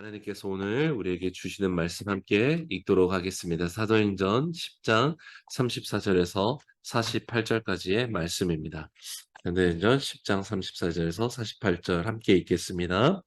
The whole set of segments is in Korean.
하나님께서 오늘 우리에게 주시는 말씀 함께 읽도록 하겠습니다. 사도행전 10장 34절에서 48절까지의 말씀입니다. 사도행전 10장 34절에서 48절 함께 읽겠습니다.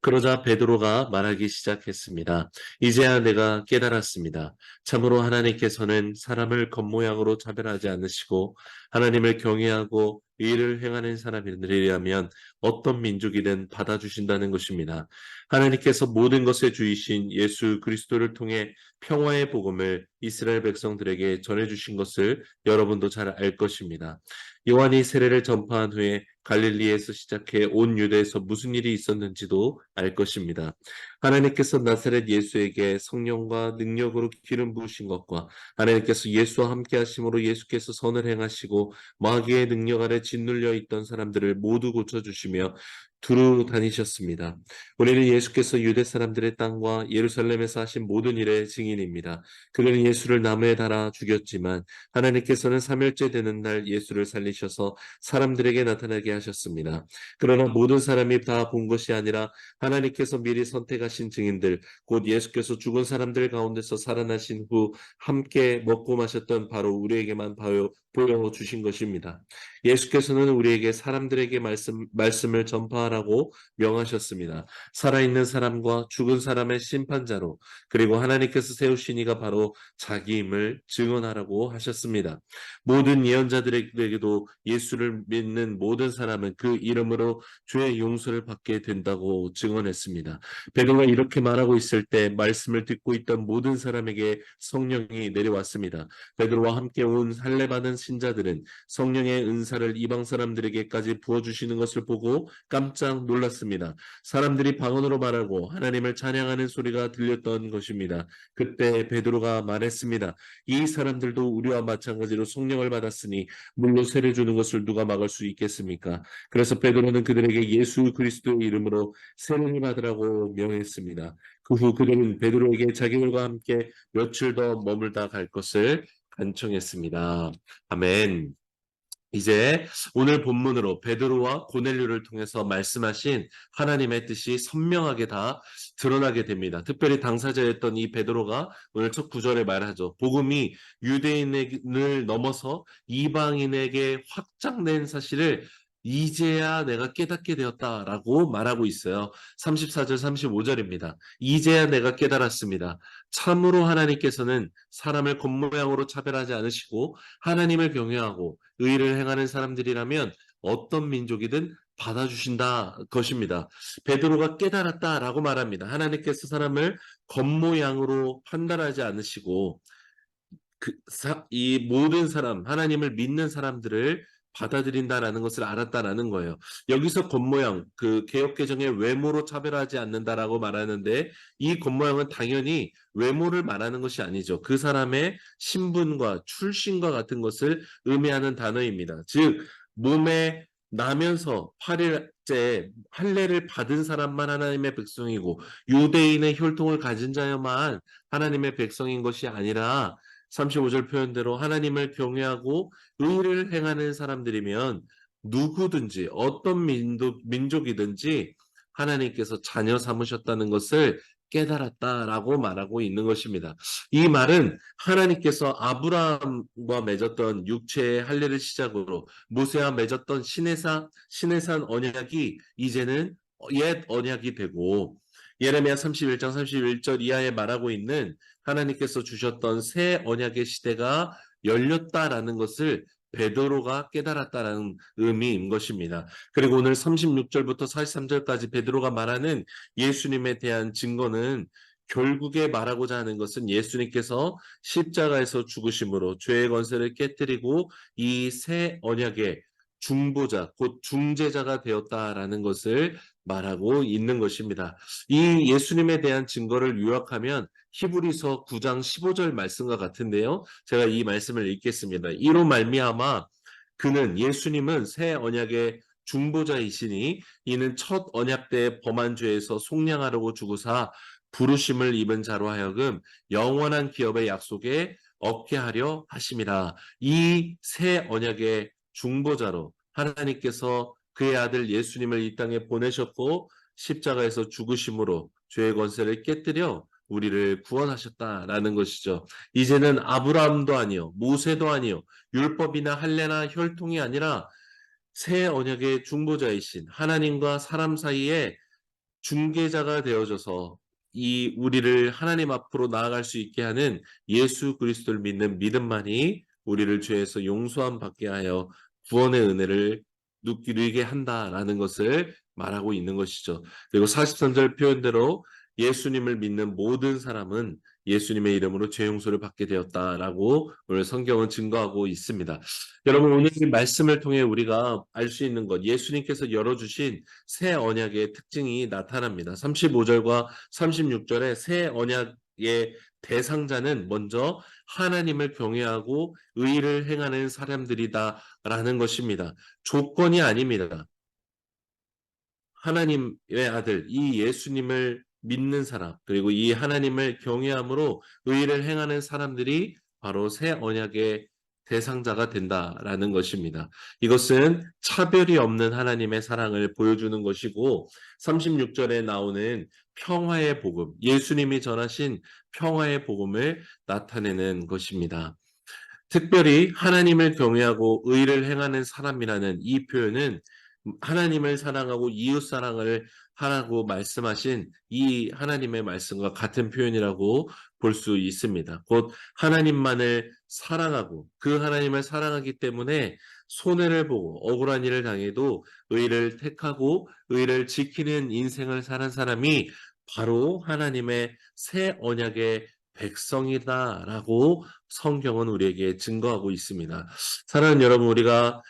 그러자 베드로가 말하기 시작했습니다. 이제야 내가 깨달았습니다. 참으로 하나님께서는 사람을 겉모양으로 차별하지 않으시고 하나님을 경외하고 의를 행하는 사람들이라면 어떤 민족이든 받아주신다는 것입니다. 하나님께서 모든 것의 주이신 예수 그리스도를 통해 평화의 복음을 이스라엘 백성들에게 전해주신 것을 여러분도 잘 알 것입니다. 요한이 세례를 전파한 후에 갈릴리에서 시작해 온 유대에서 무슨 일이 있었는지도 알 것입니다. 하나님께서 나사렛 예수에게 성령과 능력으로 기름 부으신 것과 하나님께서 예수와 함께 하심으로 예수께서 선을 행하시고 마귀의 능력 아래 짓눌려 있던 사람들을 모두 고쳐주시며 두루 다니셨습니다. 우리는 예수께서 유대 사람들의 땅과 예루살렘에서 하신 모든 일의 증인입니다. 그는 예수를 나무에 달아 죽였지만 하나님께서는 3일째 되는 날 예수를 살리셔서 사람들에게 나타나게 하셨습니다. 그러나 모든 사람이 다 본 것이 아니라 하나님께서 미리 선택하신 증인들, 곧 예수께서 죽은 사람들 가운데서 살아나신 후 함께 먹고 마셨던 바로 우리에게만 보여주신 것입니다. 예수께서는 우리에게 사람들에게 말씀, 말씀을 전파하라고 명하셨습니다. 살아있는 사람과 죽은 사람의 심판자로 그리고 하나님께서 세우신 이가 바로 자기임을 증언하라고 하셨습니다. 모든 예언자들에게도 예수를 믿는 모든 사람은 그 이름으로 죄의 용서를 받게 된다고 증언했습니다. 베드로가 이렇게 말하고 있을 때 말씀을 듣고 있던 모든 사람에게 성령이 내려왔습니다. 베드로와 함께 온 할례 받은 신자들은 성령의 은사 를 이방 사람들에게까지 부어주시는 것을 보고 깜짝 놀랐습니다. 사람들이 방언으로 말하고 하나님을 찬양하는 소리가 들렸던 것입니다. 그때 베드로가 말했습니다. 이 사람들도 우리와 마찬가지로 성령을 받았으니 물로 세례 주는 것을 누가 막을 수 있겠습니까? 그래서 베드로는 그들에게 예수 그리스도의 이름으로 세례를 받으라고 명했습니다. 그 후 그들은 베드로에게 자기들과 함께 며칠 더 머물다 갈 것을 간청했습니다. 아멘. 이제 오늘 본문으로 베드로와 고넬료를 통해서 말씀하신 하나님의 뜻이 선명하게 다 드러나게 됩니다. 특별히 당사자였던 이 베드로가 오늘 첫 구절에 말하죠. 복음이 유대인을 넘어서 이방인에게 확장된 사실을 이제야 내가 깨닫게 되었다라고 말하고 있어요. 34절 35절입니다. 이제야 내가 깨달았습니다. 참으로 하나님께서는 사람을 겉모양으로 차별하지 않으시고 하나님을 경외하고 의를 행하는 사람들이라면 어떤 민족이든 받아주신다 것입니다. 베드로가 깨달았다라고 말합니다. 하나님께서 사람을 겉모양으로 판단하지 않으시고 그, 사, 이 모든 사람 하나님을 믿는 사람들을 받아들인다라는 것을 알았다라는 거예요. 여기서 겉모양, 그 개혁개정의 외모로 차별하지 않는다라고 말하는데 이 겉모양은 당연히 외모를 말하는 것이 아니죠. 그 사람의 신분과 출신과 같은 것을 의미하는 단어입니다. 즉 몸에 나면서 8일째 할례를 받은 사람만 하나님의 백성이고 유대인의 혈통을 가진 자여만 하나님의 백성인 것이 아니라 35절 표현대로 하나님을 경외하고 의를 행하는 사람들이면 누구든지 어떤 민족, 민족이든지 하나님께서 자녀 삼으셨다는 것을 깨달았다라고 말하고 있는 것입니다. 이 말은 하나님께서 아브라함과 맺었던 육체의 할례를 시작으로 모세와 맺었던 신해산 신해산 언약이 이제는 옛 언약이 되고 예레미야 31장 31절 이하에 말하고 있는 하나님께서 주셨던 새 언약의 시대가 열렸다라는 것을 베드로가 깨달았다라는 의미인 것입니다. 그리고 오늘 36절부터 43절까지 베드로가 말하는 예수님에 대한 증거는 결국에 말하고자 하는 것은 예수님께서 십자가에서 죽으심으로 죄의 권세를 깨뜨리고 이 새 언약의 중보자, 곧 중재자가 되었다라는 것을 말하고 있는 것입니다. 이 예수님에 대한 증거를 요약하면 히브리서 9장 15절 말씀과 같은데요. 제가 이 말씀을 읽겠습니다. 이로 말미암아 그는 예수님은 새 언약의 중보자이시니 이는 첫 언약 때 범한 죄에서 속량하려고 주고사 부르심을 입은 자로 하여금 영원한 기업의 약속에 얻게 하려 하심이라. 이 새 언약의 중보자로 하나님께서 그의 아들 예수님을 이 땅에 보내셨고 십자가에서 죽으심으로 죄의 권세를 깨뜨려 우리를 구원하셨다라는 것이죠. 이제는 아브라함도 아니요, 모세도 아니요, 율법이나 할례나 혈통이 아니라 새 언약의 중보자이신 하나님과 사람 사이에 중개자가 되어져서 이 우리를 하나님 앞으로 나아갈 수 있게 하는 예수 그리스도를 믿는 믿음만이 우리를 죄에서 용서함 받게 하여 구원의 은혜를 누리게 한다라는 것을 말하고 있는 것이죠. 그리고 43절 표현대로 예수님을 믿는 모든 사람은 예수님의 이름으로 죄 용서를 받게 되었다라고 오늘 성경은 증거하고 있습니다. 여러분 오늘 이 말씀을 통해 우리가 알 수 있는 것 예수님께서 열어주신 새 언약의 특징이 나타납니다. 35절과 36절에 새 언약 의 대상자는 먼저 하나님을 경외하고 의를 행하는 사람들이다라는 것입니다. 조건이 아닙니다. 하나님의 아들 이 예수님을 믿는 사람 그리고 이 하나님을 경외함으로 의를 행하는 사람들이 바로 새 언약의 대상자가 된다라는 것입니다. 이것은 차별이 없는 하나님의 사랑을 보여주는 것이고 36절에 나오는 평화의 복음, 예수님이 전하신 평화의 복음을 나타내는 것입니다. 특별히 하나님을 경외하고 의를 행하는 사람이라는 이 표현은 하나님을 사랑하고 이웃 사랑을 하라고 말씀하신 이 하나님의 말씀과 같은 표현이라고 볼 수 있습니다. 곧 하나님만을 사랑하고 그 하나님을 사랑하기 때문에 손해를 보고 억울한 일을 당해도 의를 택하고 의를 지키는 인생을 사는 사람이 바로 하나님의 새 언약의 백성이다라고 성경은 우리에게 증거하고 있습니다. 사랑하는 여러분, 우리가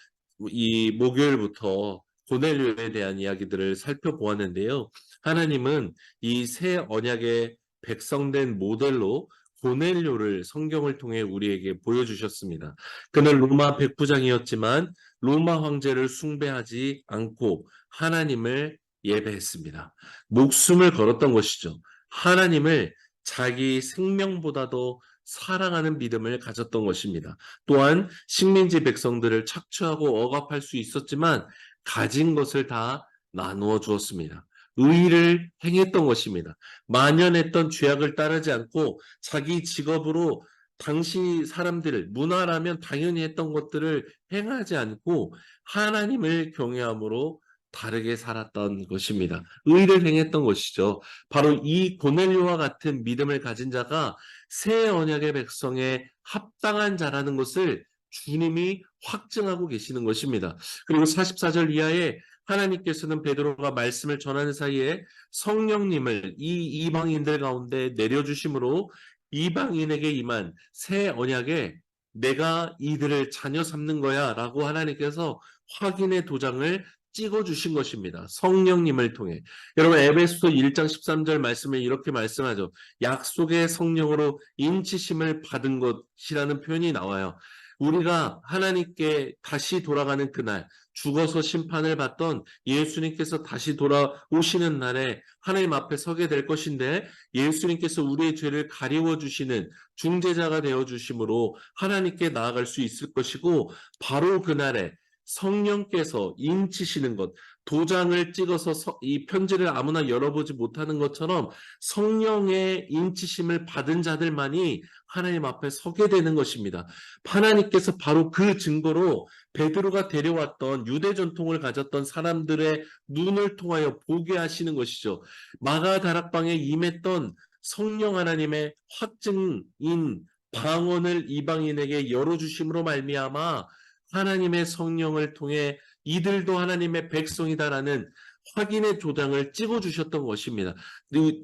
이 목요일부터 고넬료에 대한 이야기들을 살펴보았는데요. 하나님은 이 새 언약의 백성된 모델로 고넬료를 성경을 통해 우리에게 보여주셨습니다. 그는 로마 백부장이었지만 로마 황제를 숭배하지 않고 하나님을 예배했습니다. 목숨을 걸었던 것이죠. 하나님을 자기 생명보다도 사랑하는 믿음을 가졌던 것입니다. 또한 식민지 백성들을 착취하고 억압할 수 있었지만 가진 것을 다 나누어 주었습니다. 의를 행했던 것입니다. 만연했던 죄악을 따르지 않고 자기 직업으로 당시 사람들을 문화라면 당연히 했던 것들을 행하지 않고 하나님을 경외함으로 다르게 살았던 것입니다. 의를 행했던 것이죠. 바로 이 고넬료와 같은 믿음을 가진 자가 새 언약의 백성에 합당한 자라는 것을 주님이 확증하고 계시는 것입니다. 그리고 44절 이하에 하나님께서는 베드로가 말씀을 전하는 사이에 성령님을 이 이방인들 가운데 내려주심으로 이방인에게 임한 새 언약에 내가 이들을 자녀 삼는 거야 라고 하나님께서 확인의 도장을 찍어 주신 것입니다. 성령님을 통해. 여러분 에베소서 1장 13절 말씀에 이렇게 말씀하죠. 약속의 성령으로 인치심을 받은 것이라는 표현이 나와요. 우리가 하나님께 다시 돌아가는 그날 죽어서 심판을 받던 예수님께서 다시 돌아오시는 날에 하나님 앞에 서게 될 것인데 예수님께서 우리의 죄를 가리워 주시는 중재자가 되어 주심으로 하나님께 나아갈 수 있을 것이고 바로 그날에 성령께서 인치시는 것, 도장을 찍어서 서, 이 편지를 아무나 열어보지 못하는 것처럼 성령의 인치심을 받은 자들만이 하나님 앞에 서게 되는 것입니다. 하나님께서 바로 그 증거로 베드로가 데려왔던 유대 전통을 가졌던 사람들의 눈을 통하여 보게 하시는 것이죠. 마가 다락방에 임했던 성령 하나님의 확증인 방언을 이방인에게 열어주심으로 말미암아 하나님의 성령을 통해 이들도 하나님의 백성이다라는 확인의 조장을 찍어주셨던 것입니다.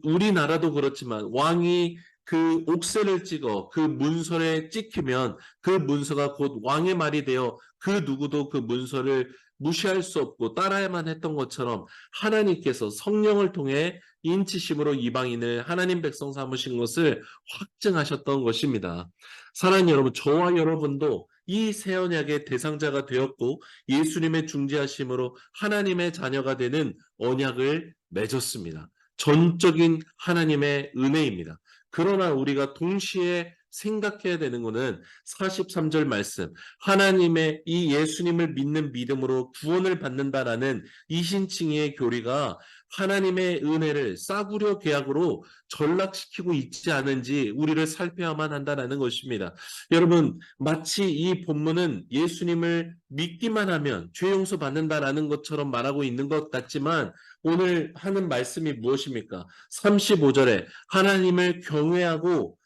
우리나라도 그렇지만 왕이 그 옥새를 찍어 그 문서에 찍히면 그 문서가 곧 왕의 말이 되어 그 누구도 그 문서를 무시할 수 없고 따라야만 했던 것처럼 하나님께서 성령을 통해 인치심으로 이방인을 하나님 백성 삼으신 것을 확증하셨던 것입니다. 사랑하는 여러분, 저와 여러분도 이 새 언약의 대상자가 되었고 예수님의 중재하심으로 하나님의 자녀가 되는 언약을 맺었습니다. 전적인 하나님의 은혜입니다. 그러나 우리가 동시에 생각해야 되는 거는 43절 말씀. 하나님의 이 예수님을 믿는 믿음으로 구원을 받는다라는 이신칭의 교리가 하나님의 은혜를 싸구려 계약으로 전락시키고 있지 않은지 우리를 살펴야만 한다라는 것입니다. 여러분, 마치 이 본문은 예수님을 믿기만 하면 죄 용서 받는다라는 것처럼 말하고 있는 것 같지만 오늘 하는 말씀이 무엇입니까? 35절에 하나님을 경외하고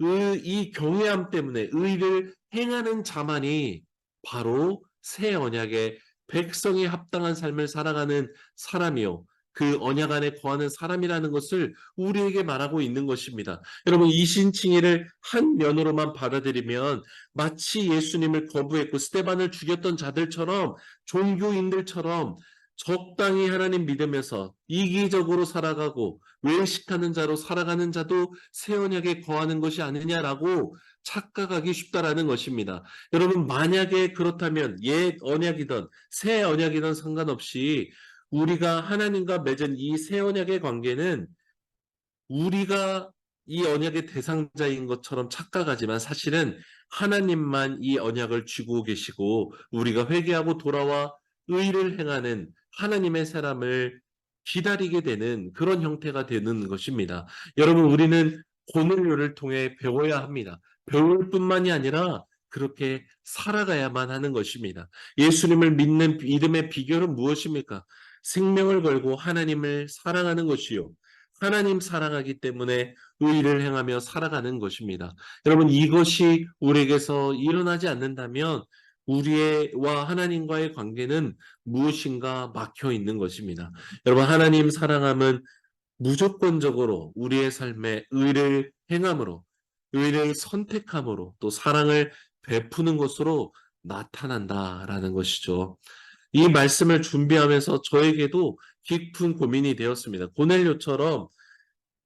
의- 이 경외함 때문에 의를 행하는 자만이 바로 새 언약의 백성이 합당한 삶을 살아가는 사람이요. 그 언약 안에 거하는 사람이라는 것을 우리에게 말하고 있는 것입니다. 여러분 이 신칭의를 한 면으로만 받아들이면 마치 예수님을 거부했고 스테반을 죽였던 자들처럼 종교인들처럼 적당히 하나님 믿으면서 이기적으로 살아가고 외식하는 자로 살아가는 자도 새 언약에 거하는 것이 아니냐라고 착각하기 쉽다라는 것입니다. 여러분 만약에 그렇다면 옛 언약이든 새 언약이든 상관없이 우리가 하나님과 맺은 이 새 언약의 관계는 우리가 이 언약의 대상자인 것처럼 착각하지만 사실은 하나님만 이 언약을 쥐고 계시고 우리가 회개하고 돌아와 의를 행하는 하나님의 사람을 기다리게 되는 그런 형태가 되는 것입니다. 여러분 우리는 고넬료를 통해 배워야 합니다. 배울 뿐만이 아니라 그렇게 살아가야만 하는 것입니다. 예수님을 믿는 믿음의 비결은 무엇입니까? 생명을 걸고 하나님을 사랑하는 것이요. 하나님 사랑하기 때문에 의를 행하며 살아가는 것입니다. 여러분 이것이 우리에게서 일어나지 않는다면 우리와 하나님과의 관계는 무엇인가 막혀 있는 것입니다. 여러분 하나님 사랑함은 무조건적으로 우리의 삶에 의를 행함으로 의를 선택함으로 또 사랑을 베푸는 것으로 나타난다라는 것이죠. 이 말씀을 준비하면서 저에게도 깊은 고민이 되었습니다. 고넬료처럼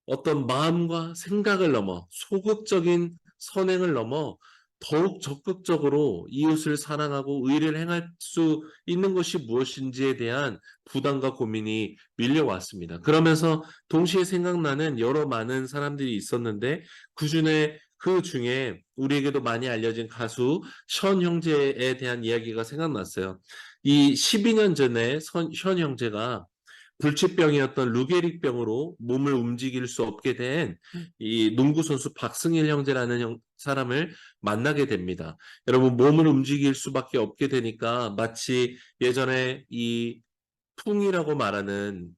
어떤 마음과 생각을 넘어 소극적인 선행을 넘어 더욱 적극적으로 이웃을 사랑하고 의를 행할 수 있는 것이 무엇인지에 대한 부담과 고민이 밀려왔습니다. 그러면서 동시에 생각나는 여러 많은 사람들이 있었는데 그 중에 그 중에 우리에게도 많이 알려진 가수 션 형제에 대한 이야기가 생각났어요. 이 12년 전에 선, 션 형제가 불치병이었던 루게릭병으로 몸을 움직일 수 없게 된 이 농구 선수 박승일 형제라는 형, 사람을 만나게 됩니다. 여러분 몸을 움직일 수밖에 없게 되니까 마치 예전에 이 풍이라고 말하는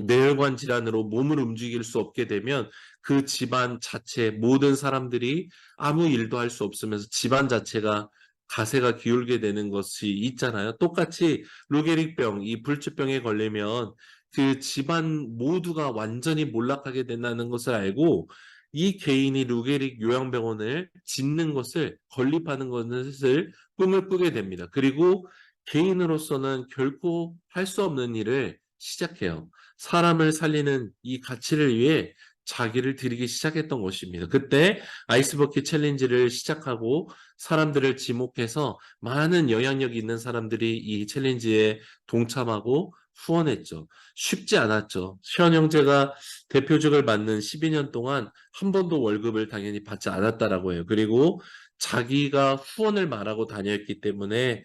뇌혈관 질환으로 몸을 움직일 수 없게 되면 그 집안 자체 모든 사람들이 아무 일도 할 수 없으면서 집안 자체가 가세가 기울게 되는 것이 있잖아요. 똑같이 루게릭병, 이 불치병에 걸리면 그 집안 모두가 완전히 몰락하게 된다는 것을 알고 이 개인이 루게릭 요양병원을 짓는 것을 건립하는 것을 꿈을 꾸게 됩니다. 그리고 개인으로서는 결코 할 수 없는 일을 시작해요. 사람을 살리는 이 가치를 위해 자기를 드리기 시작했던 것입니다. 그때 아이스버킷 챌린지를 시작하고 사람들을 지목해서 많은 영향력 있는 사람들이 이 챌린지에 동참하고 후원했죠. 쉽지 않았죠. 시현 형제가 대표직을 맡는 12년 동안 한 번도 월급을 당연히 받지 않았다라고 해요. 그리고 자기가 후원을 말하고 다녔기 때문에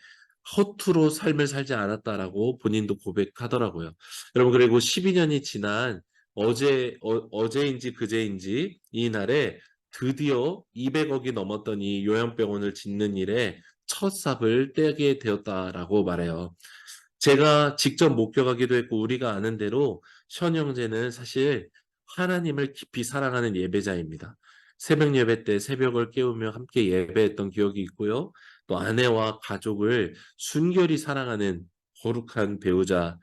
허투루 삶을 살지 않았다라고 본인도 고백하더라고요. 여러분 그리고 12년이 지난 어제 어, 제인지 그제인지 이 날에 드디어 200억이 넘었던 이 요양병원을 짓는 일에 첫 삽을 떼게 되었다라고 말해요. 제가 직접 목격하기도 했고 우리가 아는 대로 션 형제는 사실 하나님을 깊이 사랑하는 예배자입니다. 새벽 예배 때 새벽을 깨우며 함께 예배했던 기억이 있고요. 또 아내와 가족을 순결히 사랑하는 거룩한 배우자이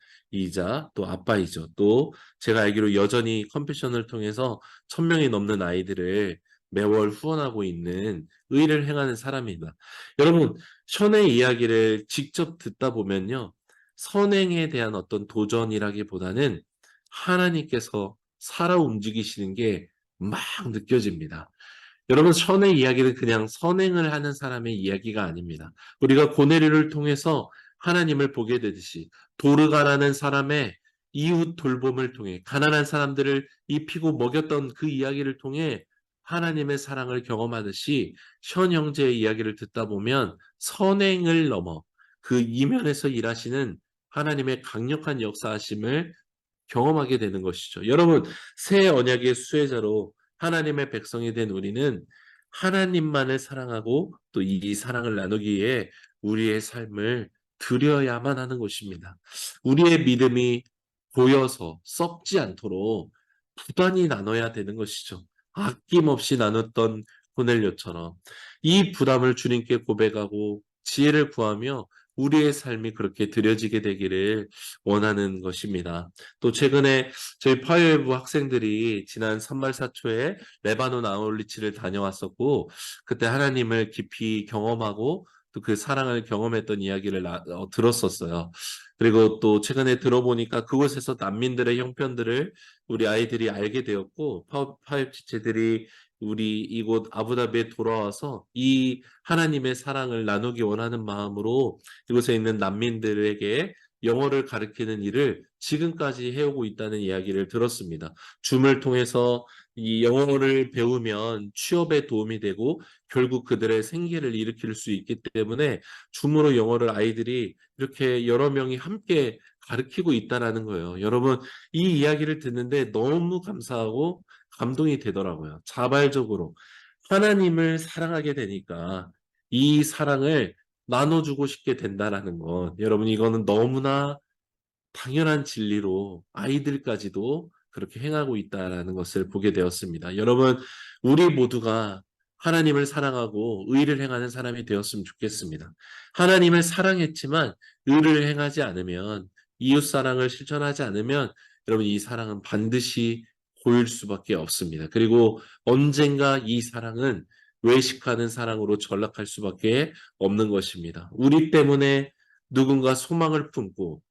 자 또 아빠이죠. 또 제가 알기로 여전히 컴패션을 통해서 천 명이 넘는 아이들을 매월 후원하고 있는 의를 행하는 사람입니다. 여러분, 션의 이야기를 직접 듣다 보면요. 선행에 대한 어떤 도전이라기보다는 하나님께서 살아 움직이시는 게 막 느껴집니다. 여러분, 선의 이야기는 그냥 선행을 하는 사람의 이야기가 아닙니다. 우리가 고네리를 통해서 하나님을 보게 되듯이 도르가라는 사람의 이웃 돌봄을 통해 가난한 사람들을 입히고 먹였던 그 이야기를 통해 하나님의 사랑을 경험하듯이 현 형제의 이야기를 듣다 보면 선행을 넘어 그 이면에서 일하시는 하나님의 강력한 역사하심을 경험하게 되는 것이죠. 여러분, 새 언약의 수혜자로 하나님의 백성이 된 우리는 하나님만을 사랑하고 또 이 사랑을 나누기 위해 우리의 삶을 드려야만 하는 것입니다. 우리의 믿음이 보여서 썩지 않도록 부단히 나눠야 되는 것이죠. 아낌없이 나눴던 고넬료처럼 이 부담을 주님께 고백하고 지혜를 구하며 우리의 삶이 그렇게 드려지게 되기를 원하는 것입니다. 또 최근에 저희 파이어부 학생들이 지난 선말사초에 레바논 아울리치를 다녀왔었고 그때 하나님을 깊이 경험하고 또 그 사랑을 경험했던 이야기를 나- 어, 들었었어요. 그리고 또 최근에 들어보니까 그곳에서 난민들의 형편들을 우리 아이들이 알게 되었고 파- 파이브 지체들이 우리 이곳 아부다비에 돌아와서 이 하나님의 사랑을 나누기 원하는 마음으로 이곳에 있는 난민들에게 영어를 가르치는 일을 지금까지 해오고 있다는 이야기를 들었습니다. 줌을 통해서 이 영어를 배우면 취업에 도움이 되고 결국 그들의 생계를 일으킬 수 있기 때문에 줌으로 영어를 아이들이 이렇게 여러 명이 함께 가르치고 있다라는 거예요. 여러분 이 이야기를 듣는데 너무 감사하고 감동이 되더라고요. 자발적으로 하나님을 사랑하게 되니까 이 사랑을 나눠주고 싶게 된다라는 것. 여러분 이거는 너무나 당연한 진리로 아이들까지도 그렇게 행하고 있다라는 것을 보게 되었습니다. 여러분 우리 모두가 하나님을 사랑하고 의를 행하는 사람이 되었으면 좋겠습니다. 하나님을 사랑했지만 의를 행하지 않으면 이웃 사랑을 실천하지 않으면 여러분 이 사랑은 반드시 보일 수밖에 없습니다. 그리고 언젠가 이 사랑은 외식하는 사랑으로 전락할 수밖에 없는 것입니다. 우리 때문에 누군가 소망을 품고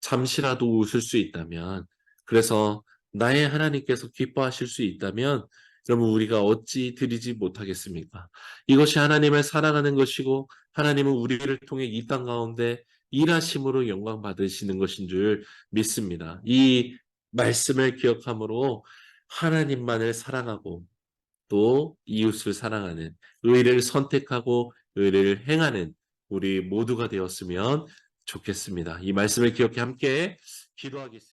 잠시라도 웃을 수 있다면 그래서 나의 하나님께서 기뻐하실 수 있다면 여러분 우리가 어찌 드리지 못하겠습니까? 이것이 하나님을 사랑하는 것이고 하나님은 우리를 통해 이 땅 가운데 일하심으로 영광 받으시는 것인 줄 믿습니다. 이 말씀을 기억함으로 하나님만을 사랑하고 또 이웃을 사랑하는 의를 선택하고 의를 행하는 우리 모두가 되었으면 좋겠습니다. 이 말씀을 기억해 함께 기도하겠습니다.